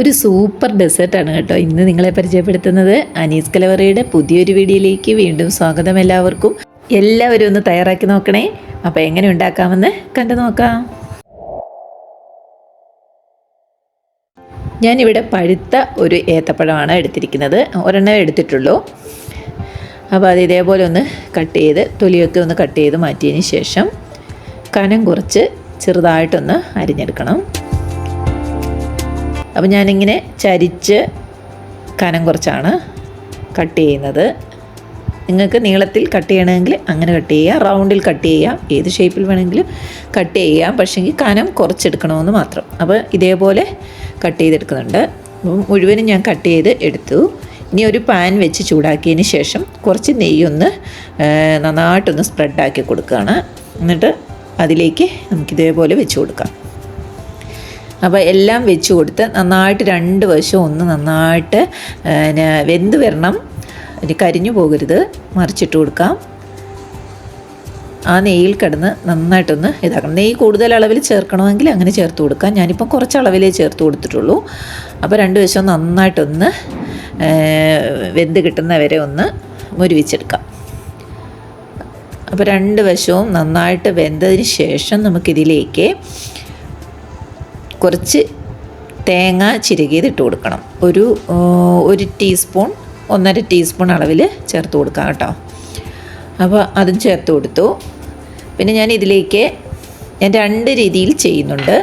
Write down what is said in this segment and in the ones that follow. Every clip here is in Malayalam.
ഒരു സൂപ്പർ ഡെസേർട്ടാണ് കേട്ടോ. ഇന്ന് നിങ്ങളെ പരിചയപ്പെടുത്തുന്നത് അനീസ് കലവറയുടെ പുതിയൊരു വീഡിയോയിലേക്ക് വീണ്ടും സ്വാഗതം എല്ലാവർക്കും. എല്ലാവരും ഒന്ന് തയ്യാറാക്കി നോക്കണേ. അപ്പോൾ എങ്ങനെ ഉണ്ടാക്കാമെന്ന് കണ്ടു നോക്കാം. ഞാനിവിടെ പഴുത്ത ഒരു ഏത്തപ്പഴമാണ് എടുത്തിരിക്കുന്നത്. ഒരെണ്ണം എടുത്തിട്ടുള്ളൂ. അപ്പോൾ അത് ഇതേപോലെ ഒന്ന് കട്ട് ചെയ്ത് തൊലിയൊക്കെ ഒന്ന് കട്ട് ചെയ്ത് മാറ്റിയതിന് ശേഷം കനം കുറച്ച് ചെറുതായിട്ടൊന്ന് അരിഞ്ഞെടുക്കണം. അപ്പോൾ ഞാനിങ്ങനെ ചരിച്ച് കനം കുറച്ചാണ് കട്ട് ചെയ്യുന്നത്. നിങ്ങൾക്ക് നീളത്തിൽ കട്ട് ചെയ്യണമെങ്കിൽ അങ്ങനെ കട്ട് ചെയ്യാം. റൗണ്ടിൽ കട്ട് ചെയ്യാം. ഏത് ഷേപ്പിൽ വേണമെങ്കിലും കട്ട് ചെയ്യാം. പക്ഷേങ്കിൽ കനം കുറച്ചെടുക്കണമെന്ന് മാത്രം. അപ്പോൾ ഇതേപോലെ കട്ട് ചെയ്തെടുക്കുന്നുണ്ട്. അപ്പം മുഴുവനും ഞാൻ കട്ട് ചെയ്ത് എടുത്തു. ഇനി ഒരു പാൻ വെച്ച് ചൂടാക്കിയതിന് ശേഷം കുറച്ച് നെയ്യൊന്ന് നന്നായിട്ടൊന്ന് സ്പ്രെഡാക്കി കൊടുക്കുകയാണ്. എന്നിട്ട് അതിലേക്ക് നമുക്കിതേപോലെ വെച്ച് കൊടുക്കാം. അപ്പോൾ എല്ലാം വെച്ച് കൊടുത്ത് നന്നായിട്ട് രണ്ട് വശവും ഒന്ന് നന്നായിട്ട് വെന്ത് വരണം. കരിഞ്ഞു പോകരുത്. മറിച്ചിട്ട് കൊടുക്കാം. ആ നെയ്യിൽ കിടന്ന് നന്നായിട്ടൊന്ന് ഇതാക്കണം. നെയ്യ് കൂടുതൽ അളവിൽ ചേർക്കണമെങ്കിൽ അങ്ങനെ ചേർത്ത് കൊടുക്കാം. ഞാനിപ്പം കുറച്ച് അളവിലേ ചേർത്ത് കൊടുത്തിട്ടുള്ളൂ. അപ്പോൾ രണ്ട് വശവും നന്നായിട്ടൊന്ന് വെന്ത് കിട്ടുന്നവരെ ഒന്ന് മുരുവിച്ചെടുക്കാം. അപ്പോൾ രണ്ട് വശവും നന്നായിട്ട് വെന്തതിന് ശേഷം നമുക്കിതിലേക്ക് കുറച്ച് തേങ്ങ ചിരകിയത് ഇട്ട് കൊടുക്കണം. ഒരു ഒരു ടീസ്പൂൺ ഒന്നര ടീസ്പൂൺ അളവിൽ ചേർത്ത് കൊടുക്കാം കേട്ടോ. അപ്പോൾ അതും ചേർത്ത് കൊടുത്തു. പിന്നെ ഞാൻ ഇതിലേക്ക് ഞാൻ രണ്ട് രീതിയിൽ ചെയ്യുന്നുണ്ട്.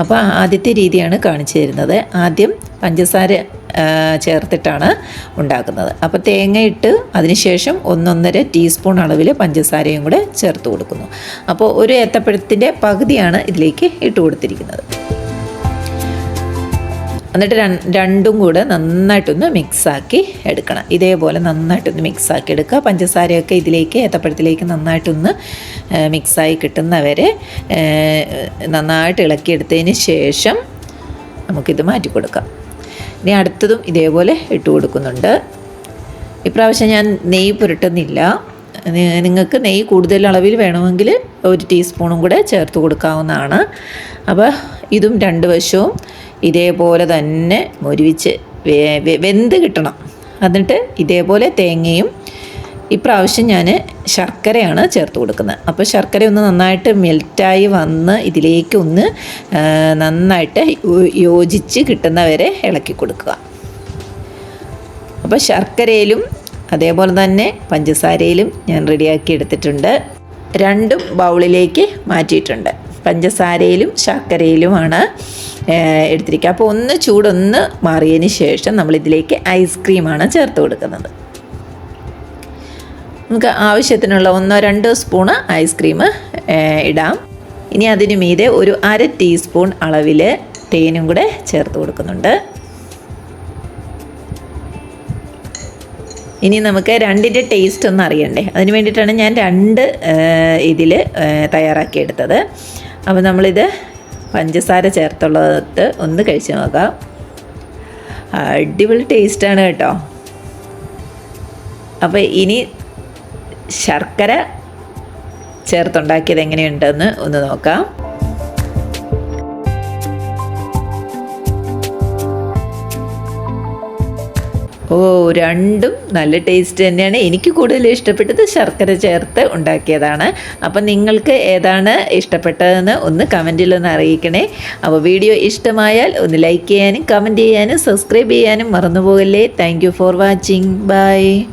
അപ്പോൾ ആദ്യത്തെ രീതിയാണ് കാണിച്ചു തരുന്നത്. ആദ്യം പഞ്ചസാര ചേർത്തിട്ടാണ് ഉണ്ടാക്കുന്നത്. അപ്പോൾ തേങ്ങ ഇട്ട് അതിനുശേഷം ഒന്നൊന്നര ടീസ്പൂൺ അളവിൽ പഞ്ചസാരയും കൂടെ ചേർത്ത് കൊടുക്കുന്നു. അപ്പോൾ ഒരു ഏത്തപ്പഴത്തിന്റെ പകുതിയാണ് ഇതിലേക്ക് ഇട്ട് കൊടുത്തിരിക്കുന്നത്. എന്നിട്ട് രണ്ടും കൂടെ നന്നായിട്ടൊന്ന് മിക്സാക്കി എടുക്കണം. ഇതേപോലെ നന്നായിട്ടൊന്ന് മിക്സാക്കി എടുക്കുക. പഞ്ചസാരയൊക്കെ ഇതിലേക്ക് ഏത്തപ്പഴത്തിലേക്ക് നന്നായിട്ടൊന്ന് മിക്സായി കിട്ടുന്നവരെ നന്നായിട്ട് ഇളക്കിയെടുത്തതിന് ശേഷം നമുക്കിത് മാറ്റി കൊടുക്കാം. ഇനി അടുത്തതും ഇതേപോലെ ഇട്ട് കൊടുക്കുന്നുണ്ട്. ഇപ്രാവശ്യം ഞാൻ നെയ്യ് പുരട്ടുന്നില്ല. നിങ്ങൾക്ക് നെയ്യ് കൂടുതൽ അളവിൽ വേണമെങ്കിൽ ഒരു ടീസ്പൂണും കൂടെ ചേർത്ത് കൊടുക്കാവുന്നതാണ്. അപ്പോൾ ഇതും രണ്ട് വശവും ഇതേപോലെ തന്നെ മുരുവിച്ച് വെന്ത് കിട്ടണം. എന്നിട്ട് ഇതേപോലെ തേങ്ങയും ഇപ്രാവശ്യം ഞാൻ ശർക്കരയാണ് ചേർത്ത് കൊടുക്കുന്നത്. അപ്പോൾ ശർക്കര ഒന്ന് നന്നായിട്ട് മെൽറ്റായി വന്ന് ഇതിലേക്ക് ഒന്ന് നന്നായിട്ട് യോജിച്ച് കിട്ടുന്നവരെ ഇളക്കി കൊടുക്കുക. അപ്പോൾ ശർക്കരയിലും അതേപോലെ തന്നെ പഞ്ചസാരയിലും ഞാൻ റെഡിയാക്കി എടുത്തിട്ടുണ്ട്. രണ്ടും ബൗളിലേക്ക് മാറ്റിയിട്ടുണ്ട്. പഞ്ചസാരയിലും ശർക്കരയിലുമാണ്. എടുത്തിരിക്കുക അപ്പോൾ ഒന്ന് ചൂടൊന്ന് മാറിയതിന് ശേഷം നമ്മളിതിലേക്ക് ഐസ്ക്രീമാണ് ചേർത്ത് കൊടുക്കുന്നത്. നമുക്ക് ആവശ്യത്തിനുള്ള ഒന്നോ രണ്ടോ സ്പൂണ് ഐസ്ക്രീം ഇടാം. ഇനി അതിന് മീതെ ഒരു അര ടീസ്പൂൺ അളവിൽ തേനും കൂടെ ചേർത്ത് കൊടുക്കുന്നുണ്ട്. ഇനി നമുക്ക് രണ്ടിന്റെ ടേസ്റ്റ് ഒന്ന് അറിയണ്ടേ? അതിന് വേണ്ടിയിട്ടാണ് ഞാൻ രണ്ട് ഇതിൽ തയ്യാറാക്കിയെടുത്തത്. അപ്പോൾ നമ്മളിത് പഞ്ചസാര ചേർത്തുള്ളത് ഒന്ന് കഴിച്ച് നോക്കാം. അടിപൊളി ടേസ്റ്റാണ് കേട്ടോ. അപ്പോൾ ഇനി ശർക്കര ചേർത്തുണ്ടാക്കിയത് എങ്ങനെയുണ്ടെന്ന് ഒന്ന് നോക്കാം. ഓ രണ്ടും നല്ല ടേസ്റ്റ് തന്നെയാണ്. എനിക്ക് കൂടുതൽ ഇഷ്ടപ്പെട്ടത് ശർക്കര ചേർത്ത് ഉണ്ടാക്കിയതാണ്. അപ്പം നിങ്ങൾക്ക് ഏതാണ് ഇഷ്ടപ്പെട്ടതെന്ന് ഒന്ന് കമന്റിൽ ഒന്ന് അറിയിക്കണേ. അപ്പോൾ വീഡിയോ ഇഷ്ടമായാൽ ഒന്ന് ലൈക്ക് ചെയ്യാനും കമന്റ് ചെയ്യാനും സബ്സ്ക്രൈബ് ചെയ്യാനും മറന്നുപോകല്ലേ. Thank for watching bye